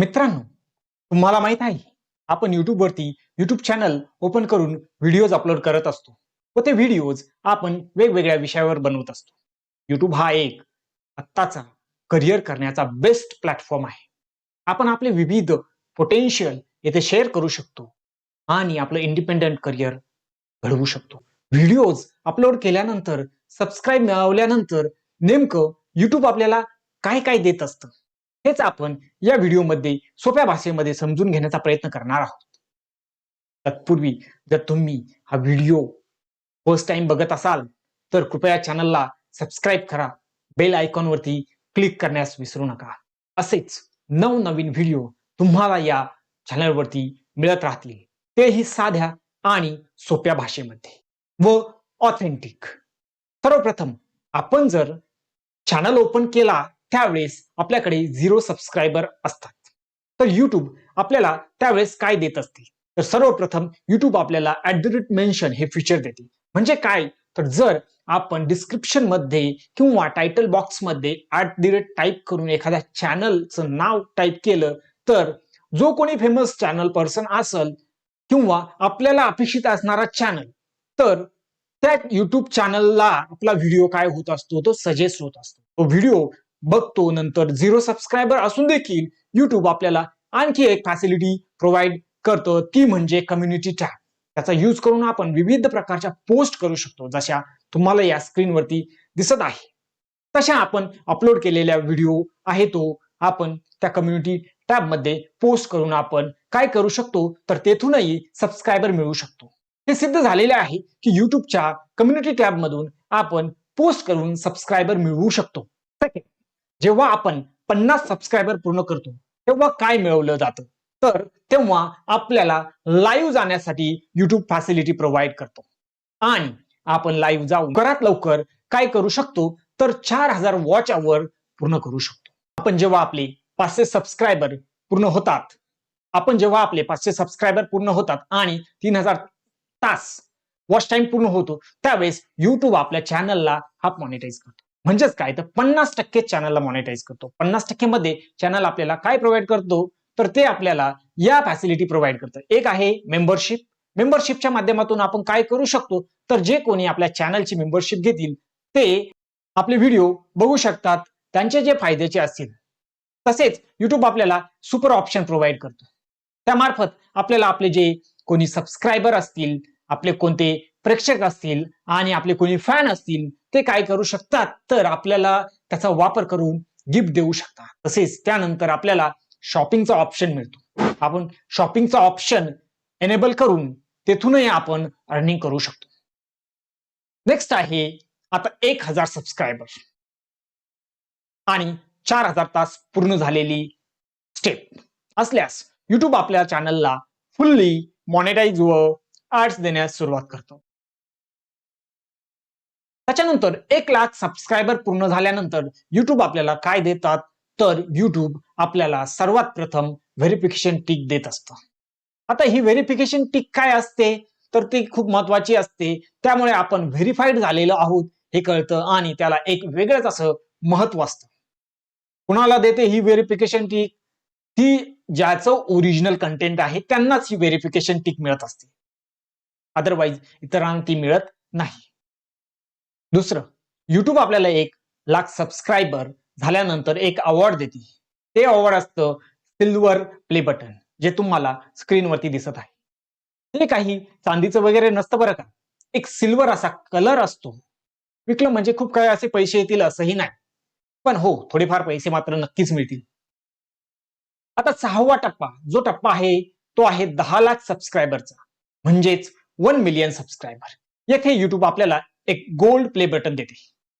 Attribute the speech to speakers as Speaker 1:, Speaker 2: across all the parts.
Speaker 1: मित्रांनो तुम्हाला माहीत आहे आपण युट्यूबवरती युट्यूब चॅनल ओपन करून व्हिडिओज अपलोड करत असतो. व ते व्हिडिओज आपण वेगवेगळ्या विषयावर बनवत असतो. युट्यूब हा एक आत्ताचा करिअर करण्याचा बेस्ट प्लॅटफॉर्म आहे. आपण आपले विविध पोटेन्शियल येथे शेअर करू शकतो आणि आपलं इंडिपेंडंट करिअर घडवू शकतो. व्हिडिओज अपलोड केल्यानंतर सबस्क्राईब मिळवल्यानंतर नेमकं युट्यूब आपल्याला काय काय देत असतं? हेच आपण या व्हिडिओमध्ये सोप्या भाषेमध्ये समजून घेण्याचा प्रयत्न करणार आहोत. तत्पूर्वी जर तुम्ही हा व्हिडिओ फर्स्ट टाइम बघत असाल तर कृपया चॅनलला सबस्क्राईब करा. बेल आयकॉनवरती क्लिक करण्यास विसरू नका. असेच नवनवीन व्हिडिओ तुम्हाला या चॅनलवरती मिळत राहतील. तेही साध्या आणि सोप्या भाषेमध्ये व ऑथेंटिक सर्वप्रथम आपण जर चॅनल ओपन केला त्यावेळेस आपल्याकडे झिरो सबस्क्रायबर असतात. तर युट्यूब आपल्याला त्यावेळेस काय देत असते तर सर्वप्रथम युट्यूब आपल्याला ऍट द रेट मेन्शन हे फीचर देते. म्हणजे काय? तर जर आपण डिस्क्रिप्शनमध्ये किंवा टायटल बॉक्समध्ये ऍट द रेट टाईप करून एखाद्या चॅनलचं नाव टाईप केलं तर जो कोणी फेमस चॅनल पर्सन असल किंवा आपल्याला अपेक्षित असणारा चॅनल तर त्या युट्यूब चॅनलला आपला व्हिडिओ काय होत असतो? तो सजेस्ट होत असतो. तो व्हिडिओ बघतो नंतर झिरो सबस्क्रायबर असून देखील युट्यूब आपल्याला आणखी एक फॅसिलिटी प्रोव्हाइड करतं. ती म्हणजे कम्युनिटी टॅब त्याचा यूज करून आपण विविध प्रकारच्या पोस्ट करू शकतो जशा तुम्हाला या स्क्रीनवरती दिसत आहे. तशा आपण अपलोड केलेल्या व्हिडिओ आहे तो आपण त्या कम्युनिटी टॅबमध्ये पोस्ट करून आपण काय करू शकतो तर तेथूनही सबस्क्रायबर मिळवू शकतो. हे सिद्ध झालेले आहे की युट्यूबच्या कम्युनिटी टॅबमधून आपण पोस्ट करून सबस्क्रायबर मिळवू शकतो. जेव्हा आपण पन्नास सबस्क्रायबर पूर्ण करतो तेव्हा काय मिळवलं जातं? तर तेव्हा आपल्याला लाईव्ह जाण्यासाठी युट्यूब फॅसिलिटी प्रोव्हाइड करतो. आणि आपण लाईव्ह जाऊन घरात लवकर काय करू शकतो? तर चार हजार वॉच आवर पूर्ण करू शकतो. आपण जेव्हा आपले पाचशे सबस्क्रायबर पूर्ण होतात आपण जेव्हा आपले पाचशे सबस्क्रायबर पूर्ण होतात आणि तीन हजार तास वॉच टाइम पूर्ण होतो त्यावेळेस युट्यूब आपल्या चॅनलला हा मॉनिटाईज करतो. म्हणजेच काय? तर पन्नास टक्के चॅनलला मॉनिटाईज करतो. पन्नास टक्के मध्ये चॅनल आपल्याला काय प्रोव्हाइड करतो? तर ते आपल्याला या फॅसिलिटी प्रोव्हाइड करतं. एक आहे मेंबरशिप मेंबरशिपच्या माध्यमातून आपण काय करू शकतो? तर जे कोणी आपल्या चॅनलची मेंबरशिप घेतील ते आपले व्हिडिओ बघू शकतात. त्यांचे जे फायद्याचे असतील. तसेच युट्यूब आपल्याला सुपर ऑप्शन प्रोव्हाइड करतो. त्यामार्फत आपल्याला आपले जे कोणी सबस्क्रायबर असतील आपले कोणते प्रेक्षक असतील आणि आपले कोणी फॅन असतील ते काय करू शकतात? तर आपल्याला त्याचा वापर करून गिफ्ट देऊ शकतात. तसेच त्यानंतर आपल्याला शॉपिंगचा ऑप्शन मिळतो. आपण शॉपिंगचा ऑप्शन एनेबल करून तेथूनही आपण अर्निंग करू शकतो. नेक्स्ट आहे आता एक हजार सबस्क्रायबर आणि चार हजार तास पूर्ण झालेली स्टेप असल्यास युट्यूब आपल्या चॅनलला फुल्ली मॉनिटाईज व आर्ट्स देण्यास सुरुवात करतो. त्याच्यानंतर एक लाख सबस्क्रायबर पूर्ण झाल्यानंतर युट्यूब आपल्याला काय देतात? तर युट्यूब आपल्याला सर्वात प्रथम व्हेरिफिकेशन टिक देत असतं. आता ही व्हेरिफिकेशन टिक काय असते? तर ती खूप महत्वाची असते. त्यामुळे आपण व्हेरीफाईड झालेलो आहोत हे कळतं आणि त्याला एक वेगळंच असं महत्त्व असतं. कुणाला देते ही व्हेरिफिकेशन टिक ती ज्याचं ओरिजिनल कंटेंट आहे त्यांनाच ही व्हेरिफिकेशन टिक मिळत असते. अदरवाईज इतरांना ती मिळत नाही. दुसरं युट्यूब आपल्याला एक लाख सबस्क्रायबर झाल्यानंतर एक अवॉर्ड देते. ते अवॉर्ड असतं सिल्वर प्ले बटन जे तुम्हाला स्क्रीनवरती दिसत आहे. ते काही चांदीचं वगैरे नसतं बरं का? एक सिल्वर असा कलर असतो. विकलं म्हणजे खूप काही असे पैसे येतील असंही नाही. पण हो थोडेफार पैसे मात्र नक्कीच मिळतील. आता सहावा टप्पा जो टप्पा आहे तो आहे दहा लाख सबस्क्रायबरचा म्हणजेच वन मिलियन सबस्क्रायबर येथे युट्यूब आपल्याला एक गोल्ड प्ले बटन देते.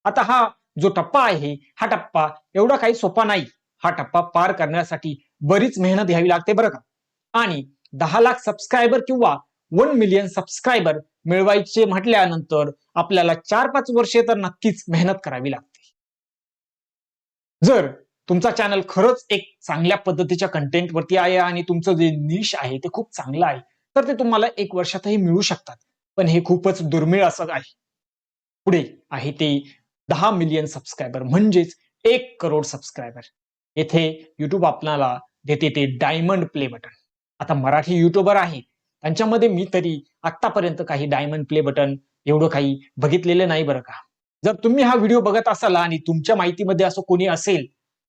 Speaker 1: आता हा जो टप्पा आहे हा टप्पा एवढा काही सोपा नाही. हा टप्पा पार करण्यासाठी बरीच मेहनत घ्यावी लागते बरं का? आणि दहा लाख सबस्क्रायबर किंवा वन मिलियन सबस्क्रायबर मिळवायचे म्हटल्यानंतर आपल्याला चार पाच वर्षे तर नक्कीच मेहनत करावी लागते. जर तुमचा चॅनल खरंच एक चांगल्या पद्धतीच्या कंटेंट वरती आहे आणि तुमचं जे निश आहे ते खूप चांगलं आहे तर ते तुम्हाला एक वर्षातही मिळू शकतात. पण हे खूपच दुर्मिळ असं आहे. पुढे आहे ते दहा मिलियन सबस्क्रायबर म्हणजेच एक करोड सबस्क्रायबर येथे युट्यूब आपल्याला देते ते डायमंड प्ले बटन आता मराठी युट्यूबर आहे. त्यांच्यामध्ये मी तरी आतापर्यंत काही डायमंड प्ले बटन एवढं काही बघितलेलं नाही बरं का. जर तुम्ही हा व्हिडिओ बघत असाल आणि तुमच्या माहितीमध्ये असं कोणी असेल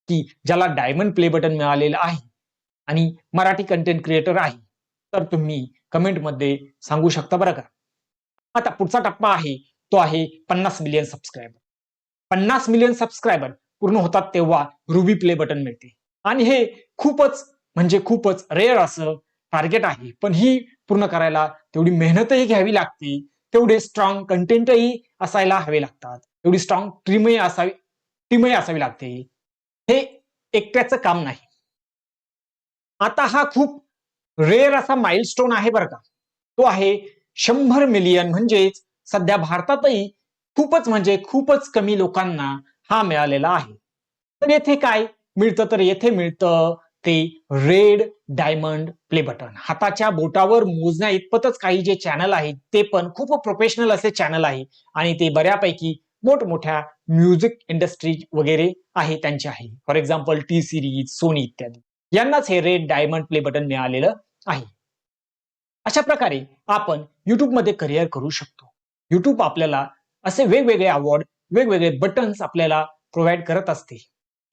Speaker 1: की ज्याला डायमंड प्ले बटन मिळालेलं आहे आणि मराठी कंटेंट क्रिएटर आहे तर तुम्ही कमेंटमध्ये सांगू शकता बरं का. आता पुढचा टप्पा आहे तो आहे पन्नास मिलियन सबस्क्रायबर पन्नास मिलियन सबस्क्रायबर पूर्ण होतात तेव्हा रुबी प्ले बटन मिळते. आणि हे खूपच म्हणजे खूपच रेअर असं टार्गेट आहे. पण ही पूर्ण करायला तेवढी मेहनतही घ्यावी लागते. तेवढे स्ट्रॉंग कंटेंटही असायला हवे लागतात. तेवढी स्ट्रॉंग टीमही असावी टीमही असावी लागते. हे एकट्याचं काम नाही. आता हा खूप रेअर असा माइलस्टोन आहे बरं का. तो आहे शंभर मिलियन म्हणजेच सध्या भारतातही खूपच म्हणजे खूपच कमी लोकांना हा मिळालेला आहे. तर येथे काय? मिळतं तर येथे मिळतं ते रेड डायमंड प्ले बटन. हाताच्या बोटावर मोजण्या इतपतच काही जे चॅनल आहेत ते पण खूप प्रोफेशनल असे चॅनल आहे आणि ते बऱ्यापैकी मोठमोठ्या म्युझिक इंडस्ट्री वगैरे आहे त्यांचे आहे. For example T series Sony इत्यादी. यांनाच हे रेड डायमंड प्ले बटन मिळालेलं आहे. अशा प्रकारे आपण युट्यूबमध्ये करिअर करू शकतो. युट्यूब आपल्याला असे वेगवेगळे अवॉर्ड वेगवेगळे बटन्स आपल्याला प्रोव्हाइड करत असते.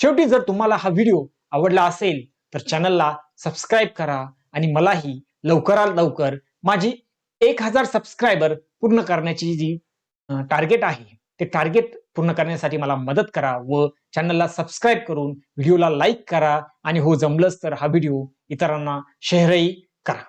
Speaker 1: शेवटी जर तुम्हाला हा व्हिडिओ आवडला असेल तर चॅनलला सबस्क्राईब करा आणि मलाही लवकरात लवकर माझी एक हजार सबस्क्रायबर पूर्ण करण्याची जी टार्गेट आहे ते टार्गेट पूर्ण करण्यासाठी मला मदत करा व चॅनलला सबस्क्राईब करून व्हिडिओला लाईक करा आणि हो जमलंच तर हा व्हिडिओ इतरांना शेअरही करा.